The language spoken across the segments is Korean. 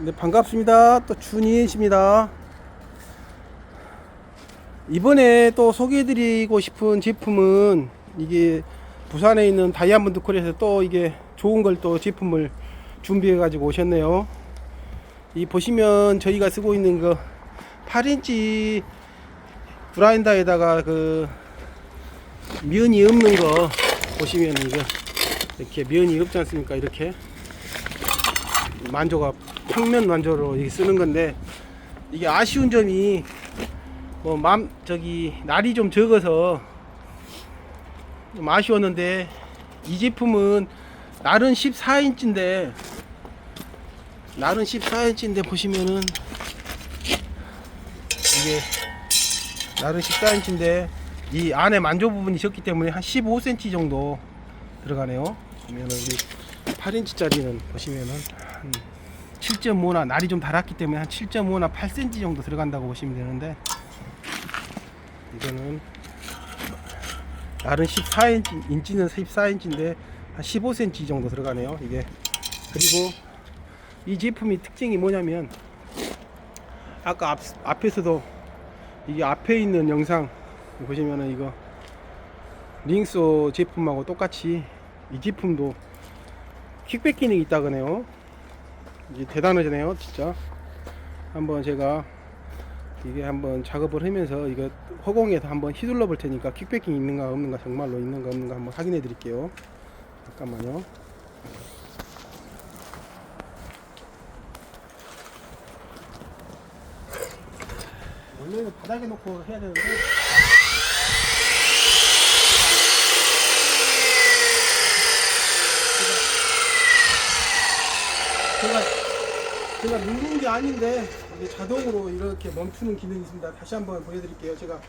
네, 반갑습니다. 또 준이십니다. 이번에 또 소개해드리고 싶은 제품은 이게 부산에 있는 다이아몬드 콜에서 또 이게 좋은 걸 또 제품을 준비해 가지고 오셨네요. 이 보시면 저희가 쓰고 있는 그 8인치 브라인더에다가 그 면이 없는 거 보시면 이거 이렇게 면이 없지 않습니까? 이렇게 만조가 평면 만조로 이렇게 쓰는 건데 이게 아쉬운 점이 뭐맘 저기 날이 좀 적어서 좀 아쉬웠는데 이 제품은 날은 14인치인데 날은 14인치인데 보시면은 이게 날은 14인치인데 이 안에 만조 부분이 적기 때문에 한 15cm 정도 들어가네요. 보면은 우리 8인치짜리는 보시면은 한 7.5나 날이 좀 달았기 때문에 한 7.5나 8cm 정도 들어간다고 보시면 되는데 이거는 날은 14인치, 인치는 14인치인데 한 15cm 정도 들어가네요. 이게 그리고 이 제품이 특징이 뭐냐면 아까 앞, 앞에서도 이게 앞에 있는 영상 보시면은 이거 링소 제품하고 똑같이 이 제품도 킥백 기능이 있다 그네요. 이게 대단하잖아요, 진짜. 한번 제가 이게 한번 작업을 하면서 이거 허공에서 한번 휘둘러 볼 테니까 킥백이 있는가 없는가 정말로 있는가 없는가 한번 확인해 드릴게요. 잠깐만요. 원래는 바닥에 놓고 해야 되는데 제가 제가 누른 게 아닌데 이게 자동으로 이렇게 멈추는 기능이 있습니다. 다시 한번 보여드릴게요. 제가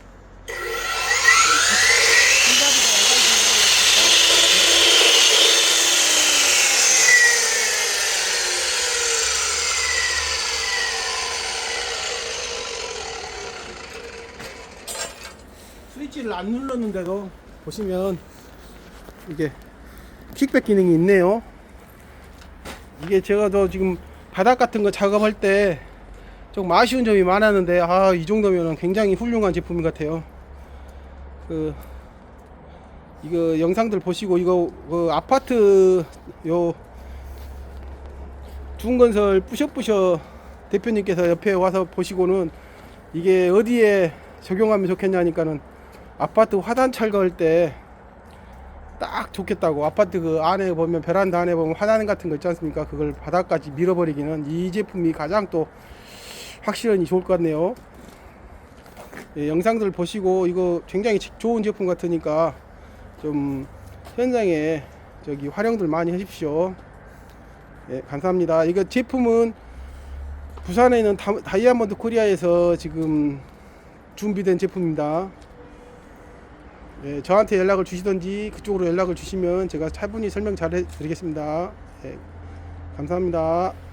스위치를 안 눌렀는데도 보시면 이게 킥백 기능이 있네요. 이게 제가 저 지금 바닥 같은 거 작업할 때 조금 아쉬운 점이 많았는데 아 이 정도면 굉장히 훌륭한 제품 같아요. 그 이거 영상들 보시고 이거 그 아파트 요 중건설 뿌셔뿌셔 대표님께서 옆에 와서 보시고는 이게 어디에 적용하면 좋겠냐니까는 아파트 화단 철거할 때 딱 좋겠다고. 아파트 그 안에 보면 베란다 안에 보면 화단 같은 거 있지 않습니까? 그걸 바닥까지 밀어버리기는 이 제품이 가장 또 확실히 좋을 것 같네요. 예, 영상들 보시고 이거 굉장히 지- 좋은 제품 같으니까 좀 현장에 저기 활용들 많이 하십시오. 예, 감사합니다. 이거 제품은 부산에 있는 다, 다이아몬드 코리아에서 지금 준비된 제품입니다 예, 저한테 연락을 주시든지 그쪽으로 연락을 주시면 제가 차분히 설명 잘 해드리겠습니다. 예, 감사합니다.